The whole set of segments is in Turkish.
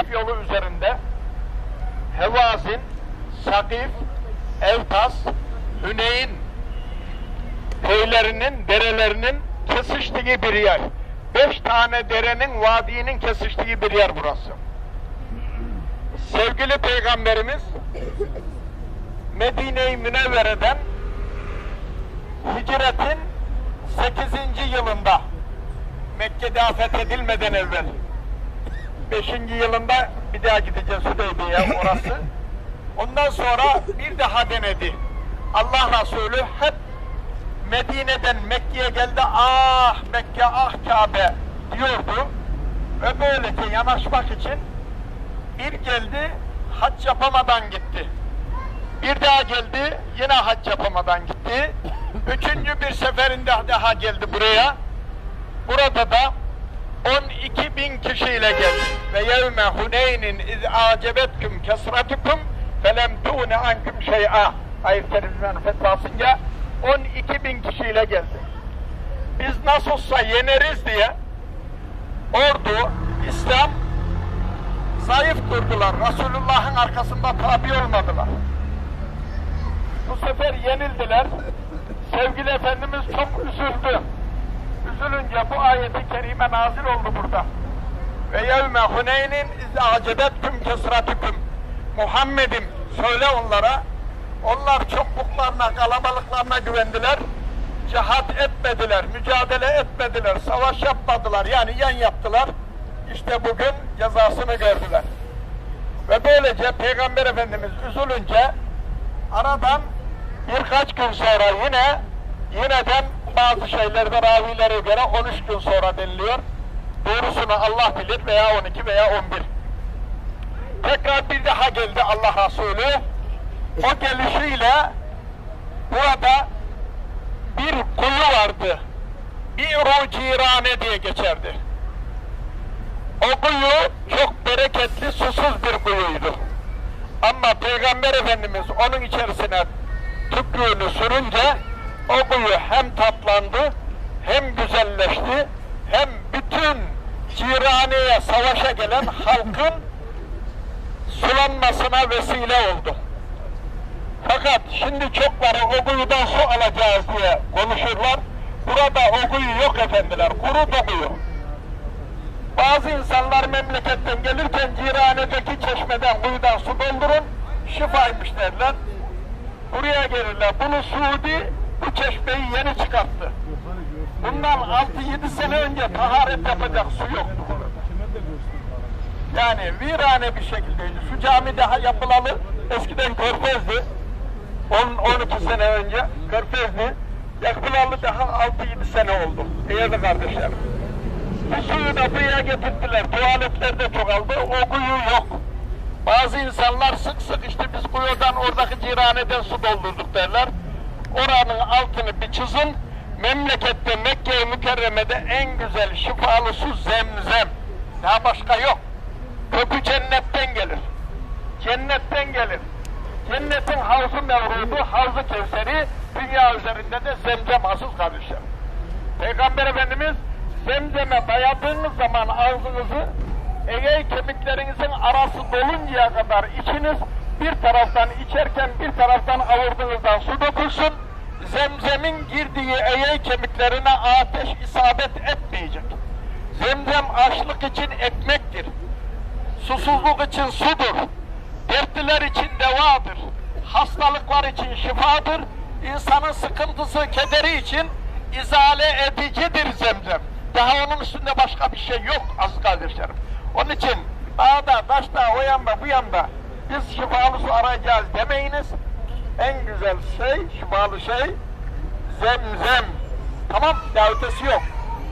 Taş yolu üzerinde Hevazin, Sakif, Evtas, Hüneyn köylerinin, derelerinin kesiştiği bir yer. Beş tane derenin, vadinin kesiştiği bir yer burası. Sevgili Peygamberimiz Medine-i Münevvere'den hicretin 8. yılında Mekke'de fethedilmeden evvel 5. yılında bir daha gideceğiz Hüdeybiye orası. Ondan sonra bir daha denedi. Allah Resulü hep Medine'den Mekke'ye geldi. Ah Mekke ah Kabe diyordu. Ve böylece yanaşmak için bir geldi hac yapamadan gitti. Bir daha geldi yine hac yapamadan gitti. Üçüncü bir seferinde daha geldi buraya. Burada da 12 bin kişiyle geldi. Ve yevme huneynin iz acebetkum kesratukum felem tuğne ankum şey'a. Ayet keriminin fetvasınca 12 bin kişiyle geldi. Biz nasılsa yeneriz diye ordu, İslam zayıf durdular. Resulullah'ın arkasında tabi olmadılar. Bu sefer yenildiler. Sevgili Efendimiz çok üzüldü. Üzülünce bu ayeti kerime nazil oldu burada. Ve yevme huneynin iz acebetkum kesratukum. Muhammed'im söyle onlara. Onlar çokluklarına, kalabalıklarına güvendiler. Cihat etmediler, mücadele etmediler, savaş yapmadılar. Yani yan yaptılar. İşte bugün cezasını gördüler. Ve böylece Peygamber Efendimiz üzülünce aradan birkaç gün sonra yine yineden bazı şeylerde ravilere göre 13 gün sonra deniliyor. Doğrusunu Allah bilir veya 12 veya 11. Tekrar bir daha geldi Allah Resulü. O gelişiyle burada bir kuyu vardı. Bir cirane diye geçerdi. O kuyu çok bereketli, susuz bir kuyuydu. Ama Peygamber Efendimiz onun içerisine tükrüğünü sürünce o kuyu hem tatlandı, hem güzelleşti, hem bütün ciraneye savaşa gelen halkın sulanmasına vesile oldu. Fakat şimdi çokları o kuyudan su alacağız diye konuşurlar. Burada o kuyu yok efendiler, kuru da kuyu. Bazı insanlar memleketten gelirken ciranedeki çeşmeden kuyudan su doldurun, şifaymış derler. Buraya gelirler. Bunu Suudi bu çeşmeyi yeni çıkarttı. Bundan 6-7 sene önce taharet yapacak su yoktu. Yani virane bir şekildeydi. Şu cami daha yapılalı. Eskiden körfezdi. 10-12 sene önce körfezdi. Yapılalı daha 6-7 sene oldu. Değerli kardeşlerim. Bu suyu da buraya getirdiler. Tuvaletler de çoğaldı. O kuyu yok. Bazı insanlar sık sık işte biz kuyudan oradaki ciraneden su doldurduk derler. Oranın altını bir çizin. Memlekette Mekke-i Mükerreme'de en güzel şifalı su zemzem. Daha başka yok. Kökü cennetten gelir. Cennetten gelir. Cennetin havzu mevrudu, havzu kevseri, dünya üzerinde de zemzem asıl kardeşler. Peygamber Efendimiz zemzeme dayadığınız zaman ağzınızı eğer kemiklerinizin arası doluncaya kadar içiniz bir taraftan içerken bir taraftan avurdığınızdan su dökülsün. Zemzemin girdiği eğer kemiklerine ateş isabet etmeyecek. Zemzem açlık için ekmektir. Susuzluk için sudur. Dertliler için devadır. Hastalıklar için şifadır. İnsanın sıkıntısı, kederi için izale edicidir zemzem. Daha onun üstünde başka bir şey yok aziz kardeşlerim. Onun için dağda, taşta, o yanda, bu yanda biz şifalı su arayacağız demeyiniz. En güzel şey, şifalı şey zemzem. Tamam, daha yok.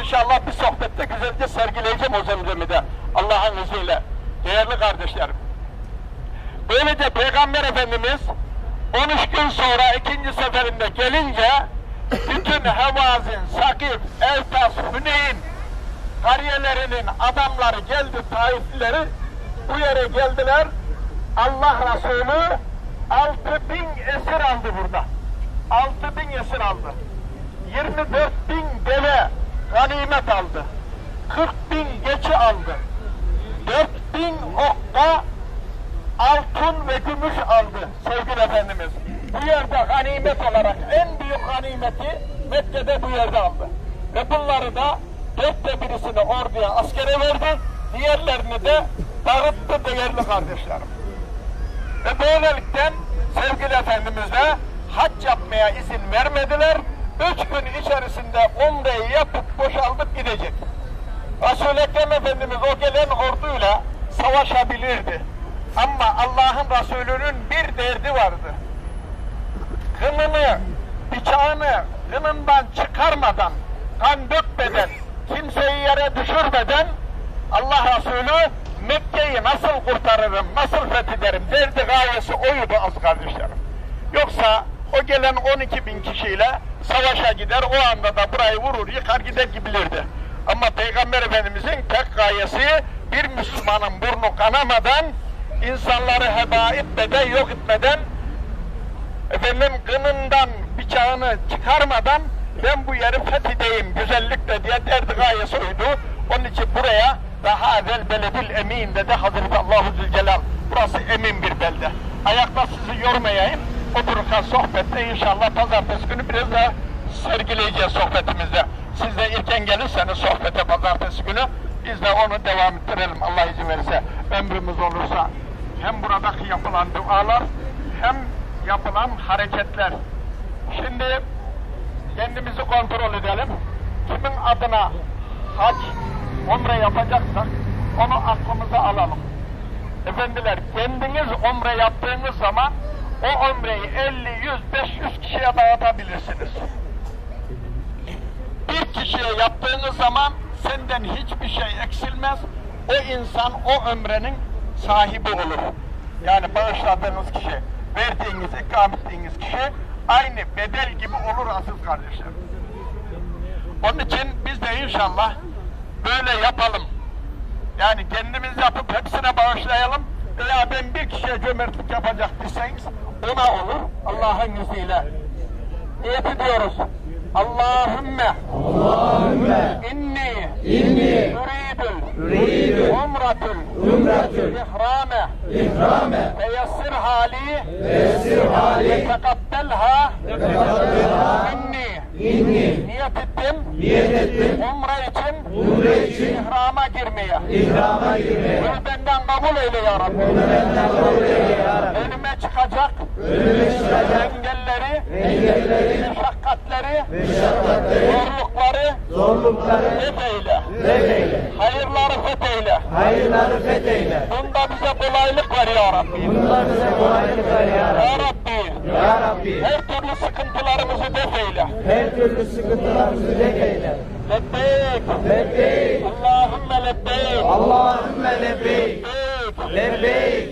İnşallah bir sohbette güzelce sergileyeceğim o zemzemi de. Allah'ın izniyle. Değerli kardeşlerim. Böylece Peygamber Efendimiz 13 gün sonra ikinci seferinde gelince bütün Hevazin, Sakif, Eltas, Hüneyn kariyelerinin adamları geldi Taiflileri bu yere geldiler. Allah Resulü 6 bin esir aldı burada. 6 bin esir aldı. 24 bin deve ganimet aldı. 40 bin geçi aldı. 4 bin ok Okka altın ve gümüş aldı sevgili Efendimiz. Bu yerde ganimet olarak en büyük ganimeti Mekke'de bu yerde aldı. Ve bunları da dörtte birisini orduya askere verdi, diğerlerini de dağıttı değerli kardeşlerim. Ve böylelikle sevgili Efendimiz'e hac yapmaya izin vermediler. Üç gün içerisinde umreyi yapıp boşaldıp gidecek. Resul-i Ekrem Efendimiz o gelen orduyla savaşabilirdi. Ama Allah'ın Resulü'nün bir derdi vardı. Kınını, bıçağını kınından çıkarmadan, kan dökmeden, kimseyi yere düşürmeden Allah Resulü Mekke'yi nasıl kurtarırım, nasıl fethederim derdi gayesi oydu az kardeşlerim. Yoksa o gelen 12 bin kişiyle savaşa gider, o anda da burayı vurur, yıkar gider gibilirdi. Ama Peygamber Efendimizin tek gayesi bir Müslümanın burnu kanamadan, insanları heba etmeden, yok etmeden, efendim kınından bıçağını çıkarmadan ben bu yeri fethedeyim güzellikle diye derdi gayesi oydu. Onun için buraya daha evvel beledil emin dedi Hazreti Allahu Zülcelal. Burası emin bir belde. Ayakta sizi yormayayım. Otururken sohbette inşallah pazartesi günü biraz daha sergileyeceğiz sohbetimizde. Siz de erken gelirseniz sohbete pazartesi günü biz de onu devam ettirelim Allah izin verirse. Ömrümüz olursa. Hem buradaki yapılan dualar hem yapılan hareketler. Şimdi kendimizi kontrol edelim. Kimin adına hac, umre yapacaksak onu aklımıza alalım. Efendiler kendiniz umre yaptığınız zaman o umreyi 50, 100, 500 kişiye dağıtabilirsiniz. Bir kişiye yaptığınız zaman senden hiçbir şey eksilmez. O insan o ömrenin sahibi olur. Yani bağışladığınız kişi, verdiğiniz, ikram ettiğiniz kişi aynı bedel gibi olur aziz kardeşlerim. Onun için biz de inşallah böyle yapalım. Yani kendimiz yapıp hepsine bağışlayalım. Veya ben bir kişiye cömertlik yapacak deseniz ona olur Allah'ın izniyle. Niyet ediyoruz. Allahümme. Allahümme. İnni. İnni. Üridül üridü umratül umretül ihrame. İhrame. Feyessir hali. Esir hali. Tekabdelha tekabdelha inni. İnni. Niyet ettim. Niyet ettim. Umre için. Umre için. İhrama girmeye. İhrama girmeye. Bunu benden kabul eyle ya Rabbi. Benden kabul eyle ya Rabbi. Önüme çıkacak engelleri engelleri meşakkatleri meşakkatleri zorlukları zorlukları fetheyle. redeyle hayırları fetheyle. Hayırları fetheyle. Bunda bize kolaylık ver ya Rabbi. Bunlar bize kolaylık ver ya ya Rabbi. Rabbi Ya Rabbi. Her türlü sıkıntılarımızı def eyle her türlü sıkıntılarımızı def eyle. lebbeyk. Lebbeyk. Allahümme lebbeyk. Allahümme lebbeyk. Lebbeyk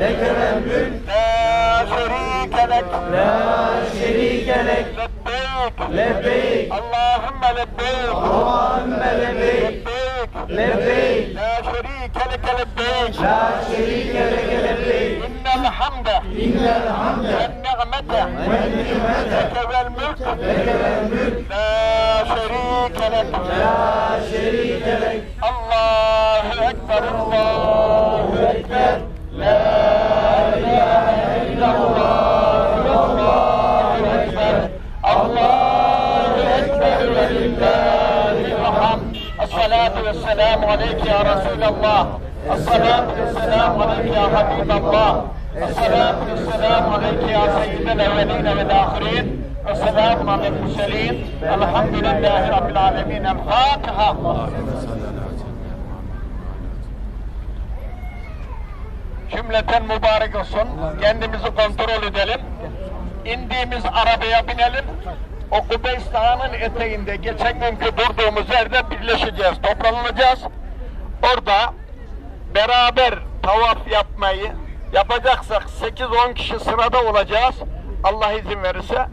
ve ni'mete ve nimete leke vel mülk la şerike lek. La şerike lek. Lebbeyk Allahümme lebbeyk Allahümme lebbeyk lebbeyk la şerike leke lebbeyk La şerike leke lebbeyk innel hamde İnnel hamde ve ni'mete ve Vesselamu aleyke ya Resulallah Esselatu vesselamu aleyke ya Habiballah Esselatu vesselamu aleyke ya Seyyidel evveline ve ahirin Esselamu aleyhi murselin Elhamdülillahi Rabbil alemin El Fatiha Cümleten mübarek olsun. Kendimizi kontrol edelim. İndiğimiz arabaya binelim. O Kubeys Dağı'nın eteğinde geçen günkü durduğumuz yerde birleşeceğiz, toplanacağız. Orada beraber tavaf yapmayı yapacaksak 8-10 kişi sırada olacağız. Allah izin verirse.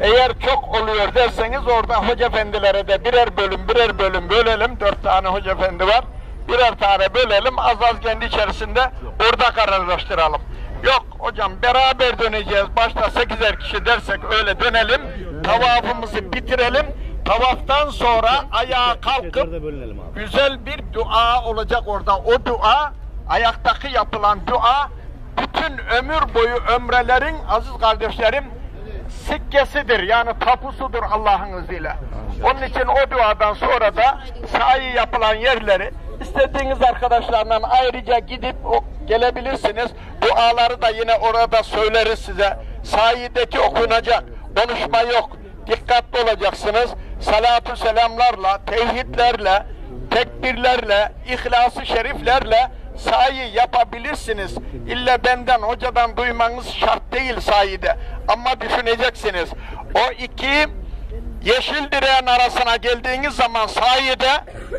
Eğer çok oluyor derseniz orada hoca efendilere de birer bölüm birer bölüm bölelim. Dört tane hoca efendi var. Birer tane bölelim. Az az kendi içerisinde orada kararlaştıralım. Yok hocam beraber döneceğiz. Başta sekizer kişi dersek öyle dönelim. Tavafımızı bitirelim. Tavaftan sonra ayağa kalkıp güzel bir dua olacak orada. O dua ayaktaki yapılan dua bütün ömür boyu ömrelerin aziz kardeşlerim sikkesidir yani tapusudur Allah'ın izniyle. Onun için o duadan sonra da sahi yapılan yerleri istediğiniz arkadaşlarla ayrıca gidip gelebilirsiniz. Duaları da yine orada söyleriz size. Sahideki okunacak. Konuşma yok. Dikkatli olacaksınız. Salatü selamlarla, tevhidlerle, tekbirlerle, ihlas-ı şeriflerle sahi yapabilirsiniz. İlla benden, hocadan duymanız şart değil sahide. Ama düşüneceksiniz. O iki yeşil direğin arasına geldiğiniz zaman sahide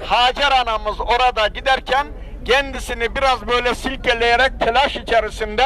Hacer anamız orada giderken kendisini biraz böyle silkeleyerek telaş içerisinde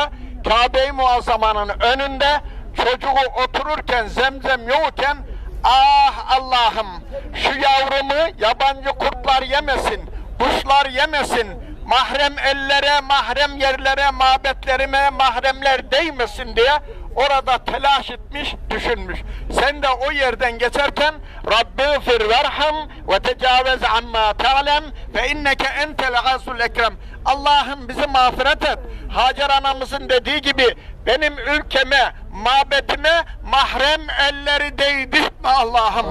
Kabe-i Muazzama'nın önünde çocuğu otururken zemzem yokken ah Allah'ım şu yavrumu yabancı kurtlar yemesin, kuşlar yemesin, mahrem ellere, mahrem yerlere, mabetlerime mahremler değmesin diye orada telaş etmiş, düşünmüş. Sen de o yerden geçerken Rabbi fir verham ve tecavüz amma ta'lem fe inneke entel gasul ekrem. Allah'ım bizi mağfiret et. Hacer anamızın dediği gibi benim ülkeme, mabetime mahrem elleri değdirtme Allah'ım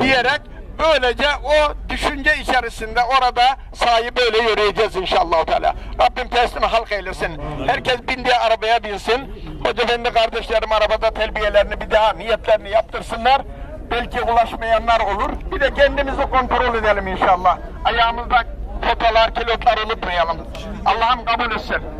diyerek Böylece o düşünce içerisinde orada sahi böyle yürüyeceğiz inşallah Teala. Rabbim teslimi halk eylesin. Herkes bindiği arabaya binsin. Hoca efendi kardeşlerim arabada telbiyelerini bir daha niyetlerini yaptırsınlar. Belki ulaşmayanlar olur. Bir de kendimizi kontrol edelim inşallah. Ayağımızda topalar, kilotlar unutmayalım. Allah'ım kabul etsin.